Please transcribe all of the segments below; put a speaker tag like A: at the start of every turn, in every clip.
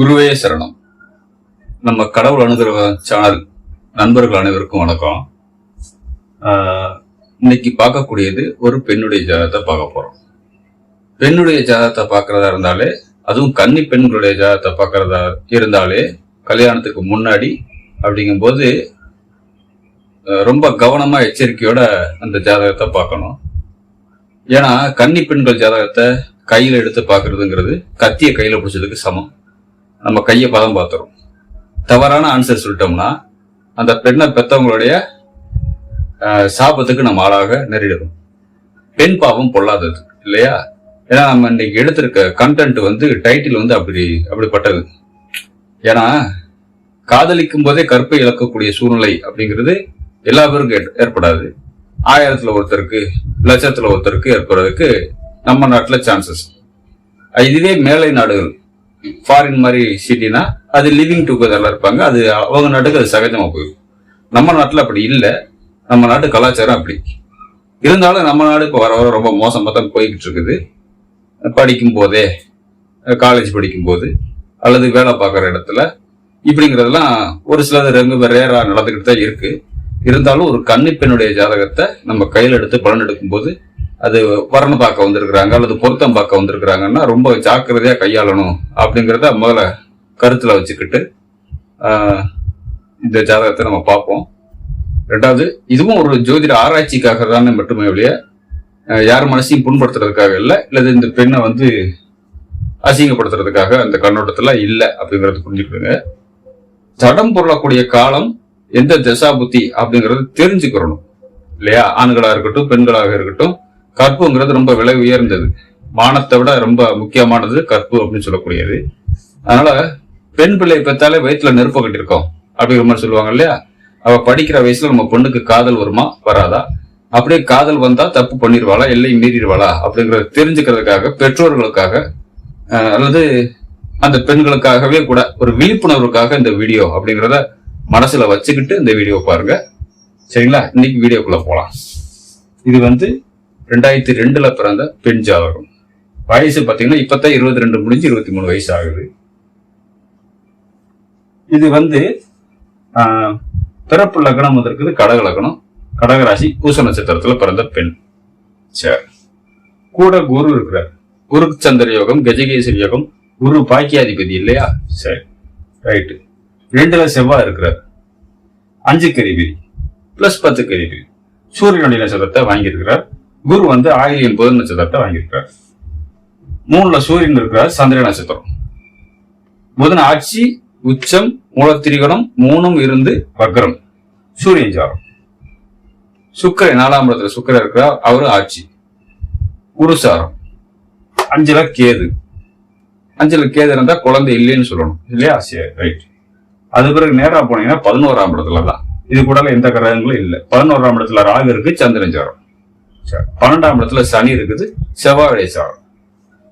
A: குருவே சரணம். நம்ம கடவுள் அனுகிரக சேனல் நண்பர்கள் அனைவருக்கும் வணக்கம். இன்னைக்கு பார்க்கக்கூடியது ஒரு பெண்ணுடைய ஜாதகத்தை பார்க்க போறோம். பெண்ணுடைய ஜாதகத்தை பார்க்கறதா இருந்தாலே அதுவும் கன்னி பெண்களுடைய ஜாதகத்தை பார்க்கறதா இருந்தாலே கல்யாணத்துக்கு முன்னாடி அப்படிங்கும்போது ரொம்ப கவனமா எச்சரிக்கையோட அந்த ஜாதகத்தை பார்க்கணும். ஏன்னா கன்னி பெண்கள் ஜாதகத்தை கையில் எடுத்து பார்க்கறதுங்கிறது கத்திய கையில் பிடிச்சதுக்கு சமம். நம்ம கையை பதம் பார்த்துரும். தவறான ஆன்சர் சொல்லிட்டோம்னா அந்த பெண்ணை பெத்தவங்களுடைய சாபத்துக்கு நம்ம ஆளாக நேரிடும் பெண் பாவம் பொல்லாதது இல்லையா? ஏன்னா நம்ம இன்னைக்கு எடுத்திருக்க கண்டென்ட் வந்து டைட்டில் வந்து அப்படி அப்படிப்பட்டது. ஏன்னா காதலிக்கும் போதே கற்பை இழக்கக்கூடிய சூழ்நிலை அப்படிங்கிறது எல்லா பேருக்கும் ஏற்- ஏற்படாது. ஆயிரத்துல ஒருத்தருக்கு லட்சத்துல ஒருத்தருக்கு ஏற்படுறதுக்கு நம்ம நாட்டில் சான்சஸ் இதுவே மேலை நாடுகள். ஃபாரின் மாதிரி சிட்டினா அது லிவிங் டுகெதரில் இருப்பாங்க. அது அவங்க நாட்டுக்கு அது சகஜமாக போயிடும். நம்ம நாட்டில் அப்படி இல்லை. நம்ம நாட்டு கலாச்சாரம் அப்படி. இருந்தாலும் நம்ம நாடு இப்போ வர வர ரொம்ப மோசமாக தான் போய்கிட்டு இருக்குது. படிக்கும் போதே காலேஜ் படிக்கும்போது அல்லது வேலை பார்க்குற இடத்துல இப்படிங்கிறதெல்லாம் ஒரு சிலது ரொம்ப ரேராக நடந்துக்கிட்டு தான் இருக்குது இருந்தாலும் ஒரு கன்னி பெண்ணுடைய ஜாதகத்தை நம்ம கையில் எடுத்து பலன் எடுக்கும்போது அது வரணும் பார்க்க வந்திருக்கிறாங்க அல்லது பொருத்தம் பார்க்க வந்திருக்கிறாங்கன்னா ரொம்ப ஜாக்கிரதையாக கையாளணும் அப்படிங்கிறத முதல்ல கருத்தில் வச்சுக்கிட்டு இந்த ஜாதகத்தை நம்ம பார்ப்போம். ரெண்டாவது இதுவும் ஒரு ஜோதிட ஆராய்ச்சிக்காக தானே மட்டுமே இல்லையா யார் மனசையும் புண்படுத்துறதுக்காக இல்லை இல்லது இந்த பெண்ணை வந்து அசிங்கப்படுத்துறதுக்காக அந்த கண்ணோட்டத்தில் இல்லை அப்படிங்கிறது புரிஞ்சுக்கிடுங்க. தடம் பொருளக்கூடிய காலம் எந்த தசாபுத்தி அப்படிங்கிறது தெரிஞ்சுக்கிறணும். இல்லையா? ஆண்களாக இருக்கட்டும் பெண்களாக இருக்கட்டும் கற்புங்கிறது ரொம்ப விலை உயர்ந்தது. மானத்தை விட ரொம்ப முக்கியமானது கற்பு அப்படின்னு சொல்லக்கூடியது. அதனால பெண் பிள்ளை பெற்றாலே வயிற்றுல நெருப்பு கட்டிருக்கோம் அப்படிங்கிற மாதிரி சொல்லுவாங்க இல்லையா? அவ படிக்கிற வயசுல நம்ம பொண்ணுக்கு காதல் வருமா? வராதா? அப்படியே காதல் வந்தா தப்பு பண்ணிடுவாளா எல்லை மீறிடுவாளா? அப்படிங்கறத தெரிஞ்சுக்கிறதுக்காக பெற்றோர்களுக்காக அல்லது அந்த பெண்களுக்காகவே கூட ஒரு விழிப்புணர்வுக்காக இந்த வீடியோ அப்படிங்கிறத மனசுல வச்சுக்கிட்டு இந்த வீடியோ பாருங்க. சரிங்களா? இன்னைக்கு வீடியோக்குள்ள போகலாம் இது வந்து ரெண்டாயிரத்தி ரெண்டுல பிறந்த பெண் ஜாதகம். வயசு பார்த்தீங்கன்னா இப்பதான் இருபத்தி ரெண்டு முடிஞ்சு இருபத்தி மூணு வயசு ஆகுது இது வந்து ஆஹ், பிறப்பு லக்னம் வந்திருக்குது கடக லக்னம். கடகராசி பூச நட்சத்திரத்துல பிறந்த பெண் சரி. கூட குரு இருக்கிறார். குரு சந்திர யோகம் கஜகேசரி யோகம் குரு பாக்கியாதிபதி இல்லையா? சரி ரைட்டு. ரெண்டுல செவ்வாய் இருக்கிறார். அஞ்சு கருவி பிளஸ் பத்து கரிபிரி. சூரியனுடைய நட்சத்திரத்தை வாங்கியிருக்கிறார். குரு வந்து ஆயிரம் புதன் நட்சத்திரத்தை வாங்கியிருக்கிறார் மூணுல சூரியன் இருக்கிறார் சந்திர நட்சத்திரம். புதன் ஆட்சி உச்சம் மூலத்திரிகணம் மூணும் இருந்து வக்ரம் சூரியன் ஜாரம் சுக்கிரன் நாலாம் இடத்துல சுக்கர இருக்கிறார் அவரு ஆட்சி. குருசாரம் அஞ்சுல கேது. அஞ்சுல கேது இருந்தா குழந்தை இல்லைன்னு சொல்லணும். இல்லையா? சரி ரைட் அது பிறகு நேரா போனீங்கன்னா பதினோராம் இடத்துல தான் இது கூட எந்த கிரகங்களும் இல்லை. பதினோராம் இடத்துல ராகு இருக்கு சந்திரன் சாரம் பன்னெண்டாம் இடத்துல சனி இருக்குது செவ்வாயுடைய சாரம்.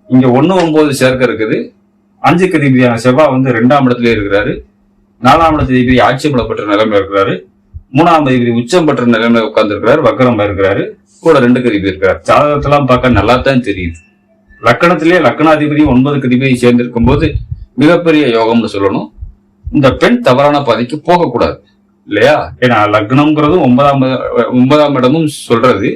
A: இங்க ஒன்னு ஒன்பது சேர்க்க இருக்குது. அஞ்சுக்கு அதிபதியான செவ்வாய் வந்து ரெண்டாம் இடத்துல இருக்கிறாரு. நாலாம் இடத்து அதிபதி ஆட்சி பலப்பட்ட நிலைமையில இருக்கிறாரு. மூணாம் அதிபதி உச்சம் பெற்ற நிலைமையில உட்கார்ந்து இருக்கிறாரு வக்கரமா இருக்கிறாரு கூட ரெண்டு கதிபதி இருக்கிறார். ஜாதகத்தெல்லாம் பார்க்க நல்லா தான் தெரியுது. லக்கணத்திலேயே லக்கணாதிபதி ஒன்பது கதிபதியும் சேர்ந்திருக்கும் போது மிகப்பெரிய யோகம்னு சொல்லணும். இந்த பெண் தவறான பாதைக்கு போகக்கூடாது. இல்லையா? ஏன்னா லக்னம்ங்கிறதும் ஒன்பதாம் ஒன்பதாம் இடமும் சொல்றது.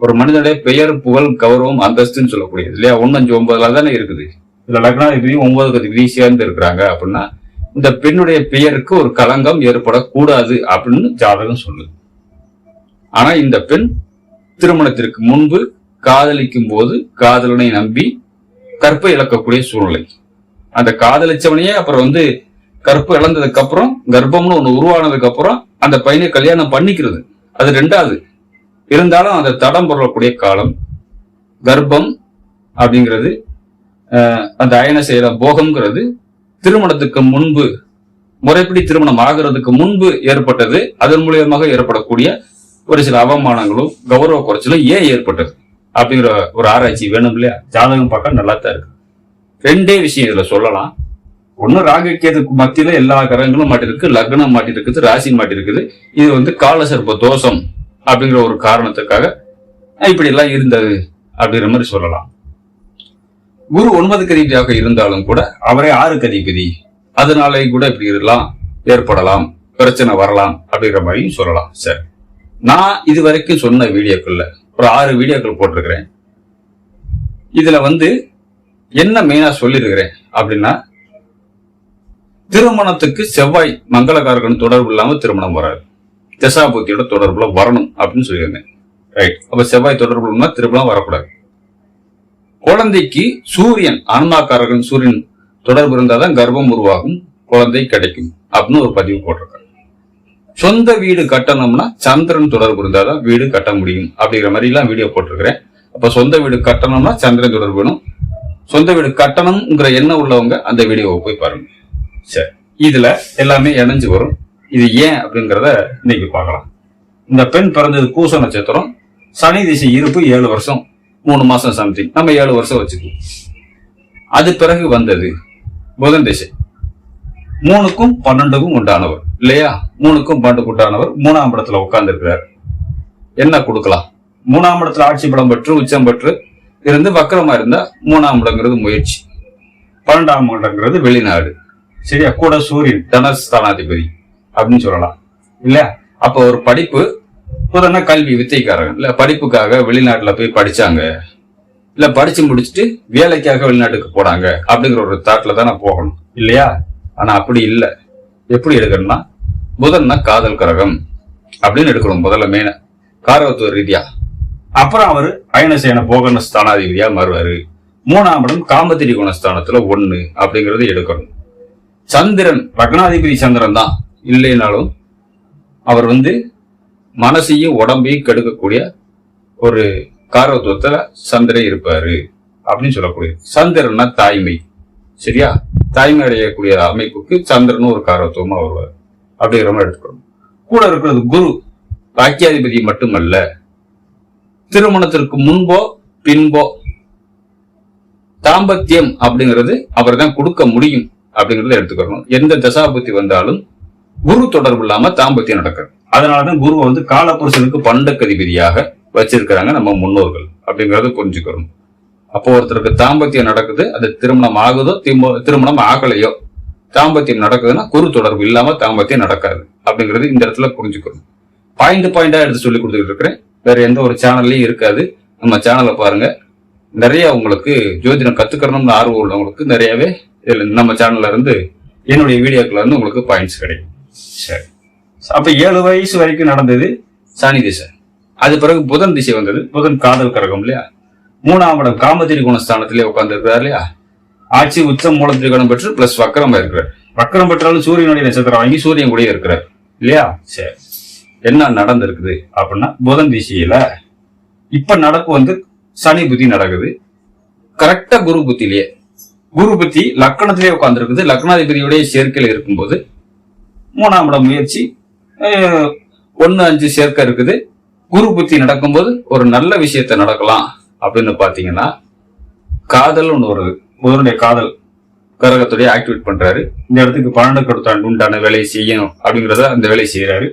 A: ஒரு மனிதனுடைய பெயர் புகழ் கௌரவம் அந்தஸ்துன்னு சொல்லக்கூடியது இல்லையா? ஒன்னு அஞ்சு ஒன்பதுல தானே இருக்குது. இதுல லக்னாதிபதி ஒன்பது அதிபதி சேர்ந்து இருக்கிறாங்க அப்படின்னா இந்த பெண்ணுடைய பெயருக்கு ஒரு களங்கம் ஏற்படக்கூடாது அப்படின்னு ஜாதகம் சொல்லுது. ஆனா இந்த பெண் திருமணத்திற்கு முன்பு காதலிக்கும் போது காதலனை நம்பி கற்பை இழக்கக்கூடிய சூழ்நிலை. அந்த காதலிச்சவனையே அப்புறம் வந்து கற்பு இழந்ததுக்கு அப்புறம் கர்ப்பம்னு ஒன்று உருவானதுக்கு அப்புறம் அந்த பையனை கல்யாணம் பண்ணிக்கிறது. அது ரெண்டாவது. இருந்தாலும் அந்த தடம் பொருளக்கூடிய காலம் கர்ப்பம் அப்படிங்கிறது அந்த அயன செய்கிற போகம்ங்கிறது திருமணத்துக்கு முன்பு முறைப்படி திருமணம் ஆகிறதுக்கு முன்பு ஏற்பட்டது. அதன் மூலியமாக ஏற்படக்கூடிய ஒரு சில அவமானங்களும் கௌரவ குறைச்சலும் ஏன் ஏற்பட்டது? அப்படிங்கிற ஒரு ஆராய்ச்சி வேணும் இல்லையா? ஜாதகம் பார்க்க நல்லா தான் இருக்கு. ரெண்டே விஷயம் இதுல சொல்லலாம். ஒண்ணு ராகக்கேதுக்கு மத்தியில எல்லா கிரகங்களும் மாட்டிருக்கு லக்னம் மாட்டிருக்குது ராசி மாட்டிருக்குது. இது வந்து காலசர்ப்ப தோஷம். அப்படிங்கிற ஒரு காரணத்துக்காக இப்படி எல்லாம் இருந்தது அப்படிங்கிற மாதிரி சொல்லலாம். குரு ஒன்பது கதிபதியாக இருந்தாலும் கூட அவரே ஆறு கதிபதி அதனாலே கூட இப்படி இருக்கலாம் ஏற்படலாம் பிரச்சனை வரலாம் அப்படிங்கிற மாதிரியும் சொல்லலாம் சரி. நான் இது வரைக்கும் சொன்ன வீடியோக்கள்ல ஒரு ஆறு வீடியோக்கள் போட்டிருக்கிறேன். இதுல வந்து என்ன மெயினா சொல்லியிருக்கிறேன் அப்படின்னா திருமணத்துக்கு செவ்வாய் மங்களகாரகன் தொடர்பு இல்லாம திருமணம் வராது. தசாபுத்தியோட தொடர்புல வரணும் அப்படின்னு சொல்லியிருந்தேன். ரைட் அப்ப செவ்வாய் தொடர்பு திருப்பலாம் வரக்கூடாது. குழந்தைக்கு சூரியன் ஆன்மாக்காரகன் சூரியன் தொடர்பு இருந்தாதான் கர்ப்பம் உருவாகும் குழந்தை கிடைக்கும் அப்படின்னு ஒரு பதிவு போட்டிருக்காங்க. சொந்த வீடு கட்டணும்னா சந்திரன் தொடர்பு இருந்தாதான் வீடு கட்ட முடியும் அப்படிங்கிற மாதிரி எல்லாம் வீடியோ போட்டிருக்கிறேன். அப்ப சொந்த வீடு கட்டணும்னா சந்திரன் தொடர்பு வேணும். சொந்த வீடு கட்டணும்ங்கிற எண்ணம் உள்ளவங்க அந்த வீடியோவை போய் பாருங்க. சரி. இதுல எல்லாமே இணைஞ்சு வரும். இது ஏன் அப்படிங்கிறத இன்னைக்கு பார்க்கலாம். இந்த பெண் பிறந்தது பூச நட்சத்திரம் சனி திசை இருப்பு ஏழு வருஷம் மூணு மாசம் சம்திங் நம்ம ஏழு வருஷம் வச்சுக்குவோம் அது பிறகு வந்தது புதன் திசை. மூணுக்கும் பன்னெண்டுக்கும் உண்டானவர் இல்லையா? மூணுக்கும் பன்னெண்டு உண்டானவர் மூணாம் இடத்துல உட்கார்ந்து இருக்கிறார் என்ன கொடுக்கலாம்? மூணாம் இடத்துல ஆட்சி பலம் பெற்று உச்சம் பெற்று இருந்து வக்கரமா இருந்தா மூணாம் இடங்கிறது முயற்சி. பன்னெண்டாம் இடங்கிறது வெளிநாடு. சரியா? கூட சூரியன் தனஸ்தானாதிபதி. அப்படின்னு சொல்லலாம். இல்ல அப்ப ஒரு படிப்பு புதன கல்வி வித்தைக்காரங்க இல்ல படிப்புக்காக வெளிநாட்டுல போய் படிச்சாங்க. இல்ல படிச்சு முடிச்சுட்டு வேலைக்காக வெளிநாட்டுக்கு போனாங்க அப்படிங்கிற ஒரு தாட்ல தானே போகணும். இல்லையா? ஆனா அப்படி இல்லை. எப்படி எடுக்கணும்னா புதன்னா காதல் கரகம் அப்படின்னு எடுக்கணும் முதல்ல மெயின காரகத்துவ ரீதியா. அப்புறம் அவர் அயனசேன போகன ஸ்தானாதிபதியா மாறுவாரு. மூணாம் இடம் காமத்திரி குணஸ்தானத்துல ஒண்ணு அப்படிங்கறது எடுக்கணும். சந்திரன் ரக்னாதிபதி சந்திரன் தான். இல்லைனாலும் அவர் வந்து மனசையும் உடம்பையும் கெடுக்கக்கூடிய ஒரு காரத்துவத்துல சந்திரன் இருப்பாரு அப்படின்னு சொல்லக்கூடிய சந்திரன்னா தாய்மை. சரியா? தாய்மை அடையக்கூடிய அமைப்புக்கு சந்திரனும் ஒரு காரத்துவமா வருவார். அப்படிங்கிற மாதிரி எடுத்துக்கணும். கூட இருக்கிறது குரு பாக்கியாதிபதி மட்டுமல்ல திருமணத்திற்கு முன்போ பின்போ தாம்பத்தியம் அப்படிங்கிறது அவர் தான் கொடுக்க முடியும் அப்படிங்கிறத எடுத்துக்கணும். எந்த தசாபுத்தி வந்தாலும் குரு தொடர்பு இல்லாம தாம்பத்தியம் நடக்கிறது அதனாலதான் குருவை வந்து காலபுருஷனுக்கு பண்டக்கதிபதியாக வச்சிருக்கிறாங்க நம்ம முன்னோர்கள். அப்படிங்கறத புரிஞ்சுக்கிறோம் அப்போ ஒருத்தருக்கு தாம்பத்தியம் நடக்குது அது திருமணம் ஆகுதோ திருமணம் ஆகலையோ தாம்பத்தியம் நடக்குதுன்னா குரு தொடர்பு இல்லாம தாம்பத்தியம் நடக்காது. அப்படிங்கறது இந்த இடத்துல புரிஞ்சுக்கணும். பாயிண்ட் பாயிண்டா எடுத்து சொல்லி கொடுத்துட்டு இருக்கிறேன். வேற எந்த ஒரு சேனல்லையும் இருக்காது. நம்ம சேனலை பாருங்க. நிறைய உங்களுக்கு ஜோதிடம் கத்துக்கணும்னு ஆர்வம் உள்ளவங்களுக்கு நிறையவே நம்ம சேனல்ல இருந்து என்னுடைய வீடியோக்கள் இருந்து உங்களுக்கு பாயிண்ட்ஸ் கிடைக்கும். சரி. அப்ப ஏழு வயசு வரைக்கும் நடந்தது சனி திசை. அது பிறகு புதன் திசை வந்தது. புதன் காதல் கரகம் இல்லையா? மூணாம் இடம் காமத்திரி குணஸ்தானத்திலே உட்கார்ந்து இருக்கிறார் இல்லையா? ஆட்சி உச்சம் மூலத்திரிகோணம் பெற்று பிளஸ் வக்கரம் இருக்கிறார் வக்கரம் பெற்றாலும் சூரியனுடைய நட்சத்திரம் வாங்கி சூரியன் கூடயே இருக்கிறார். இல்லையா? சரி. என்ன நடந்திருக்குது அப்படின்னா புதன் திசையில இப்ப நடப்பு வந்து சனி புத்தி நடக்குது. கரெக்டா குரு புத்திலேயே குரு புத்தி லக்கணத்திலே உட்கார்ந்துருக்குது. லக்னாதிபதியுடைய சேர்க்கையில் இருக்கும்போது மூணாம் இடம் முயற்சி. ஒன்று அஞ்சு சேர்க்கை இருக்குது. குரு புத்தி நடக்கும்போது ஒரு நல்ல விஷயத்த நடக்கலாம் அப்படின்னு பார்த்தீங்கன்னா காதல் ஒன்று வருது. புதனுடைய காதல் கரகத்துடைய ஆக்டிவேட் பண்றாரு. இந்த இடத்துக்கு பன்னெண்டு கொடுத்தாண்டு உண்டான வேலையை செய்யணும் அப்படிங்கிறத அந்த வேலையை செய்யறாரு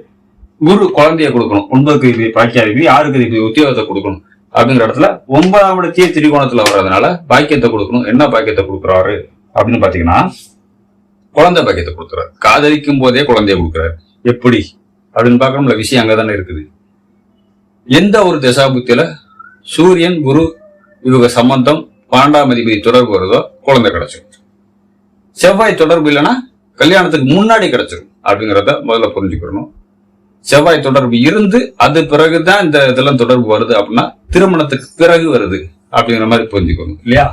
A: குரு குழந்தைய கொடுக்கணும். ஒன்பதுக்கு இது பாக்கியாதிபதி ஆறுக்கு இது உத்தியோகத்தை கொடுக்கணும் அப்படிங்கிற இடத்துல ஒன்பதாம் இடத்தையே திரிகோணத்துல வர்றதுனால பாக்கியத்தை கொடுக்கணும். என்ன பாக்கியத்தை கொடுக்குறாரு அப்படின்னு பாத்தீங்கன்னா குழந்தை பாக்கியத்தை கொடுக்குறாரு. காதலிக்கும் போதே குழந்தைய கொடுக்குறாரு. எப்படி? அப்படின்னு பார்க்கணும்ல விஷயம் அங்கதானே இருக்குது. எந்த ஒரு தசாபுத்தியில சூரியன் குரு இவங்க சம்பந்தம் பன்னெண்டாம் அதிபதி தொடர்பு வருதோ குழந்தை கிடைச்சிடும் செவ்வாய் தொடர்பு இல்லைன்னா கல்யாணத்துக்கு முன்னாடி கிடைச்சிடும் அப்படிங்கிறத முதல்ல புரிஞ்சுக்கணும். செவ்வாய் தொடர்பு இருந்து அது பிறகுதான் இந்த இதெல்லாம் தொடர்பு வருது அப்படின்னா திருமணத்துக்கு பிறகு வருது அப்படிங்கிற மாதிரி புரிஞ்சுக்கணும். இல்லையா?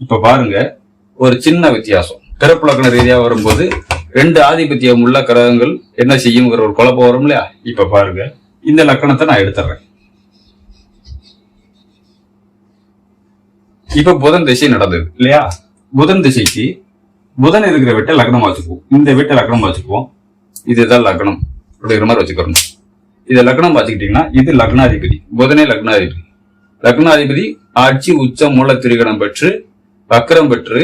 A: இப்ப பாருங்க ஒரு சின்ன வித்தியாசம். பிறப்பு லக்ன ரீதியா வரும்போது ரெண்டு ஆதிபத்தியம் உள்ள கிரகங்கள் என்ன செய்யுங்கிற ஒரு குழப்பம் வரும் இல்லையா? இப்ப பாருங்க. இந்த லக்கணத்தை நான் எடுத்துறேன். இப்ப புதன் திசை நடந்தது இல்லையா? புதன் திசைக்கு புதன் இருக்கிற வீட்டை லக்னம் வச்சுக்குவோம். இந்த வீட்டை லக்னம் வச்சுக்குவோம். இதுதான் லக்னம் அப்படிங்கிற மாதிரி வச்சுக்கிறோம் இதை லக்னம் வச்சுக்கிட்டீங்கன்னா இது லக்னாதிபதி. புதனே லக்னாதிபதி. லக்னாதிபதி ஆட்சி உச்ச மூல திரிகணம் பெற்று வக்கரம் பெற்று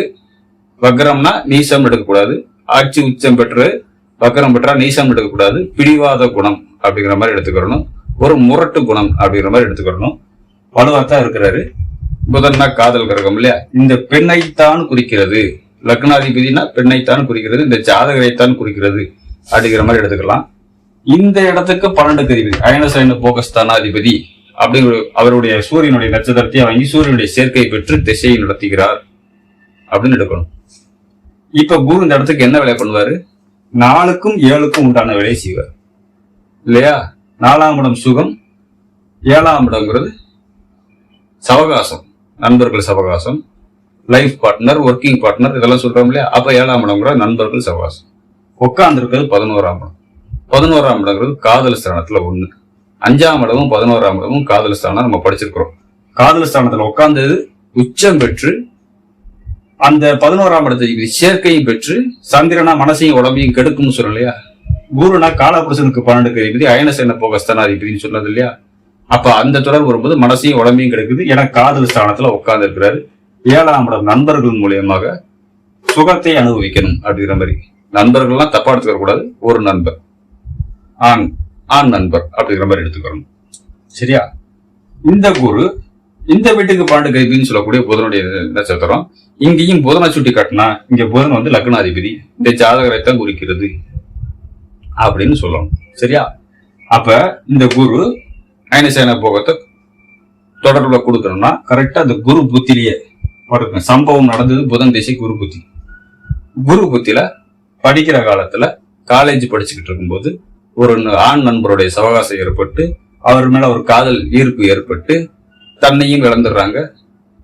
A: வக்ரம்னா நீசம் எடுக்கக்கூடாது. ஆட்சி உச்சம் பெற்று வக்கரம் பெற்றா நீசம் எடுக்கக்கூடாது. பிடிவாத குணம் அப்படிங்கிற மாதிரி எடுத்துக்கிறணும். ஒரு முரட்டு குணம் அப்படிங்கிற மாதிரி எடுத்துக்கிறணும். வலுவாத்தான் இருக்கிறாரு. புதன்னா காதல் கிரகம் இல்லையா? இந்த பெண்ணைத்தான் குறிக்கிறது. லக்னாதிபதினா பெண்ணைத்தான் குறிக்கிறது. இந்த ஜாதகரைத்தான் குறிக்கிறது அப்படிங்கிற மாதிரி எடுத்துக்கலாம். இந்த இடத்துக்கு பன்னெண்டுக்கு அதிபதி அயனசைன போகஸ்தானாதிபதி அப்படிங்கிற அவருடைய சூரியனுடைய நட்சத்திரத்தை வாங்கி சூரியனுடைய சேர்க்கை பெற்று திசையை நடத்துகிறார் அப்படின்னு எடுக்கணும். இப்ப குரு இந்த இடத்துக்கு என்ன வேலை பண்ணுவாரு? நாலுக்கும் ஏழுக்கும் உண்டான வேலையை செய்வார். இல்லையா? நாலாம் இடம் சுகம் ஏழாம் இடங்கிறது சவகாசம் நண்பர்கள் சவகாசம் லைஃப் பார்ட்னர் ஒர்க்கிங் பார்ட்னர் இதெல்லாம் சொல்றோம் இல்லையா? அப்ப ஏழாம் இடங்கிற நண்பர்கள் சவகாசம். உட்காந்துருக்கிறது பதினோராம் இடம். பதினோராம் இடங்கிறது காதல் ஸ்தானத்துல ஒண்ணு. அஞ்சாம் இடமும் பதினோராம் இடமும் காதல் ஸ்தானம் நம்ம படிச்சிருக்கிறோம். காதல் ஸ்தானத்துல உட்கார்ந்தது உச்சம் பெற்று அந்த பதினோராம் இடத்தை சேர்க்கையும் பெற்று சந்திரனா மனசையும் உடம்பையும் கெடுக்கும்னு சொல்லலையா இல்லையா? குருனா காலபுருஷனுக்கு பன்னெண்டுக்கு அதிபதி அயனசேன போகஸ்தானாதிபதினு சொன்னது இல்லையா? அப்ப அந்த தொடர்பு வரும்போது மனசையும் உடம்பையும் கெடுக்குது. ஏன்னா காதல் ஸ்தானத்துல உட்கார்ந்து இருக்கிறாரு ஏழாம் இடம் நண்பர்கள் மூலியமாக சுகத்தை அனுபவிக்கணும் அப்படிங்கிற மாதிரி. நண்பர்கள்லாம் தப்பா எடுத்துக்க கூடாது. ஒரு நண்பர். ஆண் ஆண் நண்பர் அப்படிங்கிற மாதிரி எடுத்துக்கணும். சரியா? இந்த குரு இந்த வீட்டுக்கு பாண்டு கைபின்னு சொல்லக்கூடிய புதனுடைய நட்சத்திரம் இங்கேயும் புதனை சுட்டி காட்டினா இங்க புதன் வந்து லக்னாதிபதி. இந்த ஜாதகரை தான் குறிக்கிறது அப்படின்னு சொல்லணும். சரியா? அப்ப இந்த குரு அயனசேன போகத்தை தொடர்புல கொடுக்கணும்னா கரெக்டா அந்த குரு புத்திலேயே படுக்கும் சம்பவம் நடந்தது புதன் திசை குரு புத்தி. குரு புத்தியில படிக்கிற காலத்துல காலேஜ் படிச்சுக்கிட்டு இருக்கும்போது ஒரு ஆண் நண்பருடைய சவகாசம் ஏற்பட்டு அவர் மேல ஒரு காதல் ஈர்ப்பு ஏற்பட்டு தன்னையும் இழந்துடுறாங்க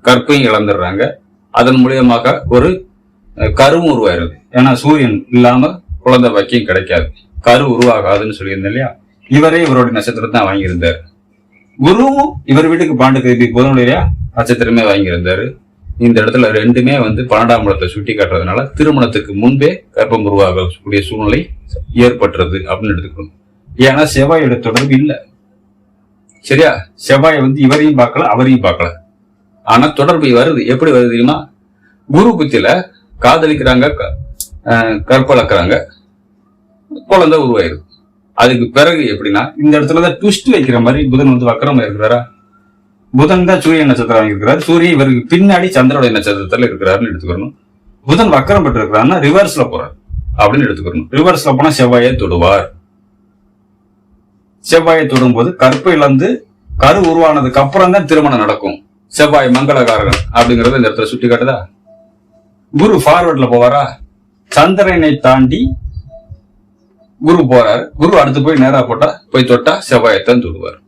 A: கற்பையும் இழந்துடுறாங்க. அதன் மூலியமாக ஒரு கருவும் உருவாயிருது ஏன்னா சூரியன் இல்லாம குழந்தை பாக்கியம் கிடைக்காது. கரு உருவாகாதுன்னு சொல்லியிருந்தேன் இல்லையா? இவரே இவருடைய நட்சத்திரம் தான் வாங்கியிருந்தார். குருவும் இவர் வீட்டுக்கு பாண்டு கைதி புதனுடைய நட்சத்திரமே வாங்கியிருந்தாரு. இந்த இடத்துல ரெண்டுமே வந்து பன்னெண்டாம் இடத்தை சுட்டி காட்டுறதுனால திருமணத்துக்கு முன்பே கர்ப்பம் உருவாகக்கூடிய சூழ்நிலை ஏற்பட்டுறது அப்படின்னு எடுத்துக்கணும். ஏன்னா செவ்வாயோட தொடர்பு இல்லை. சரியா? செவ்வாய் வந்து இவரையும் பார்க்கல அவரையும் பார்க்கல. ஆனா தொடர்பு வருது. எப்படி வருது தெரியுமா? குரு புத்தியில காதலிக்கிறாங்க க- கற்பழக்கிறாங்க. குழந்தை உருவாயிருது அதுக்கு பிறகு எப்படின்னா இந்த இடத்துலதான் ட்விஸ்ட் வைக்கிற மாதிரி புதன் வந்து வக்கரமா இருக்கிறாரா? புதன் தான் சூரிய நட்சத்திரம் இருக்கிறார். சூரியன் இவருக்கு பின்னாடி சந்திரனுடைய நட்சத்திரத்துல இருக்கிறாருன்னு எடுத்துக்கணும். புதன் வக்கரம் பெற்று இருக்கிறான்னா ரிவர்ஸ்ல போறார். அப்படின்னு எடுத்துக்கணும். ரிவர்ஸ்ல போனா செவ்வாயை தொடுவார். செவ்வாயை தொடும்போது கற்பு இழந்து கரு உருவானதுக்கு அப்புறம் தான் திருமணம் நடக்கும். செவ்வாய் மங்களகாரகன் அப்படிங்கறத இந்த இடத்துல சுட்டி காட்டுதா? குரு ஃபார்வர்ட்ல போவாரா? சந்திரனை தாண்டி குரு போறாரு. குரு அடுத்து போய் நேரா போட்டா போய் தொட்டா செவ்வாயத்தான் தொடுவார்.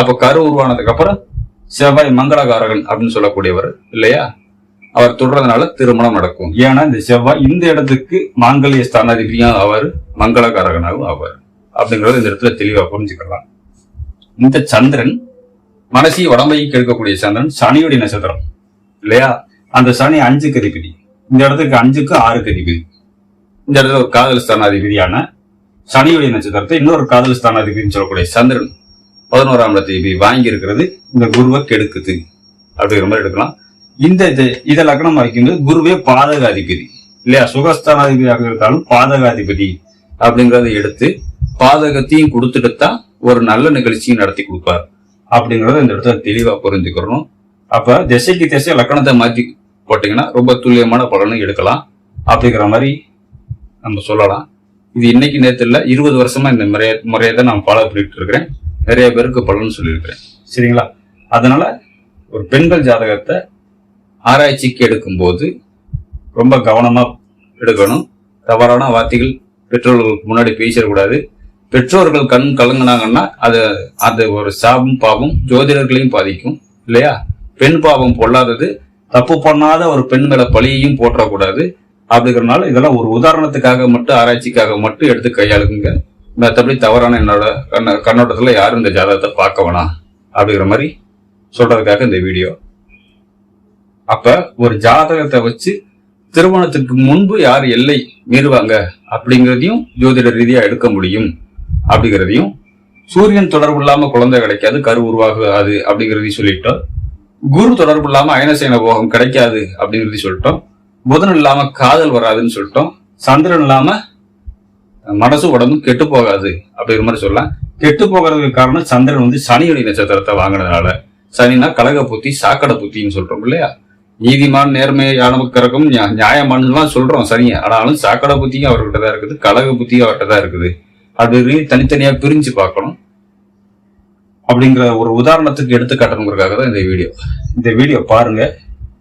A: அப்ப கரு உருவானதுக்கு அப்புறம் செவ்வாய் மங்களகாரகன் அப்படின்னு சொல்லக்கூடியவர் இல்லையா? அவர் தொடுறதுனால திருமணம் நடக்கும். ஏன்னா இந்த செவ்வாய் இந்த இடத்துக்கு மாங்கல்ய ஸ்தானாதிபதியும் அவர் மங்களகாரகனாகவும் ஆவார். அப்படிங்கறது இந்த இடத்துல தெளிவா புரிஞ்சுக்கலாம். இந்த சந்திரன் மனசி உடம்பையும் கெடுக்கக்கூடிய சந்திரன் சனியுடைய நட்சத்திரம். இல்லையா? அந்த சனி அஞ்சுக்கு அதிபதி இந்த இடத்துக்கு அஞ்சுக்கு ஆறுக்கு அதிபதி இந்த இடத்துல ஒரு காதல் ஸ்தானாதிபதியான சனியுடைய நட்சத்திரத்தை இன்னொரு காதல் ஸ்தானாதிபதினு சொல்லக்கூடிய சந்திரன் பதினோராம் இடத்தை வாங்கி இருக்கிறது இந்த குருவை கெடுக்குது. அப்படிங்கிற மாதிரி எடுக்கலாம். இந்த இது- இதை லக்னம் வைக்கும்போது குருவே பாதகாதிபதி. இல்லையா? சுகஸ்தானாதிபதியாக இருந்தாலும் பாதகாதிபதி அப்படிங்கிறத எடுத்து பாதகத்தையும் கொடுத்துட்டு தான் ஒரு நல்ல நிகழ்ச்சியும் நடத்தி கொடுப்பார். அப்படிங்கறத இந்த இடத்துல தெளிவா புரிஞ்சுக்கிறணும். அப்ப திசைக்கு திசை லக்கணத்தை மாத்தி போட்டீங்கன்னா ரொம்ப துல்லியமான பலனும் எடுக்கலாம். அப்படிங்கிற மாதிரி நம்ம சொல்லலாம். இது இன்னைக்கு நேரத்தில் இல்லை இருபது வருஷமா இந்த முறைய முறையை தான் நான் ஃபாலோ பண்ணிட்டு இருக்கிறேன். நிறைய பேருக்கு பலன் சொல்லியிருக்கிறேன். சரிங்களா? அதனால ஒரு பெண்கள் ஜாதகத்தை ஆராய்ச்சிக்கு எடுக்கும்போது ரொம்ப கவனமாக எடுக்கணும். தவறான வார்த்தைகள் பெற்றோர்களுக்கு முன்னாடி பேசிடக்கூடாது. பெற்றோர்கள் கண் கலங்கினாங்கன்னா அது அது ஒரு சாபம் பாவம் ஜோதிடர்களையும் பாதிக்கும் இல்லையா? பெண் பாவம் பொல்லாதது தப்பு பண்ணாத ஒரு பெண் மேல பழியையும் போற்றக்கூடாது. அப்படிங்கறனால இதெல்லாம் ஒரு உதாரணத்துக்காக மட்டும் ஆராய்ச்சிக்காக மட்டும் எடுத்து கையாளுங்க. மற்றபடி தவறான என்னோட கண்ண கண்ணோட்டத்தில் யாரும் இந்த ஜாதகத்தை பார்க்க வேணாம். அப்படிங்கிற மாதிரி சொல்றதுக்காக இந்த வீடியோ. அப்ப ஒரு ஜாதகத்தை வச்சு திருமணத்துக்கு முன்பு யார் எல்லை மீறுவாங்க அப்படிங்கிறதையும் ஜோதிட ரீதியாக எடுக்க முடியும். அப்படிங்கிறதையும் சூரியன் தொடர்பு இல்லாம குழந்தை கிடைக்காது கரு உருவாகாது அப்படிங்கிறதையும் சொல்லிட்டோம். குரு தொடர்பு இல்லாம அயனசேன போகம் கிடைக்காது அப்படிங்கிறதையும் சொல்லிட்டோம். புதன் இல்லாம காதல் வராதுன்னு சொல்லிட்டோம். சந்திரன் இல்லாம மனசு உடம்பும் கெட்டு போகாது அப்படிங்கிற மாதிரி சொல்லலாம். கெட்டு போகிறதுக்கு காரணம் சந்திரன் வந்து சனியுடைய நட்சத்திரத்தை வாங்கினதுனால. சனினா கழக புத்தி சாக்கடை புத்தின்னு சொல்றோம் இல்லையா? நீதிமான் நேர்மையானவக்கிறக்கும் நியாயமானலாம் சொல்றோம் சரிங்க ஆனாலும் சாக்கடை புத்தியும் அவர்கிட்ட தான் இருக்குது கழக புத்தியும் அவர்கிட்ட தான் இருக்குது. அது தனித்தனியாக பிரிஞ்சு பார்க்கணும். அப்படிங்கிற ஒரு உதாரணத்துக்கு எடுத்து காட்டணுங்கிறதுக்காக தான் இந்த வீடியோ. இந்த வீடியோ பாருங்க.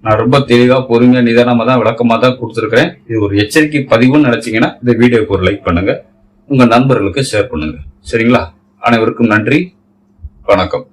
A: நான் ரொம்ப தெளிவாக பொறுமையாக நிதானமாக தான் விளக்கமாக தான் கொடுத்துருக்கிறேன். இது ஒரு எச்சரிக்கை பதிவுன்னு நினச்சிங்கன்னா இந்த வீடியோக்கு ஒரு லைக் பண்ணுங்கள் உங்கள் நண்பர்களுக்கு ஷேர் பண்ணுங்கள் சரிங்களா? அனைவருக்கும் நன்றி. வணக்கம்.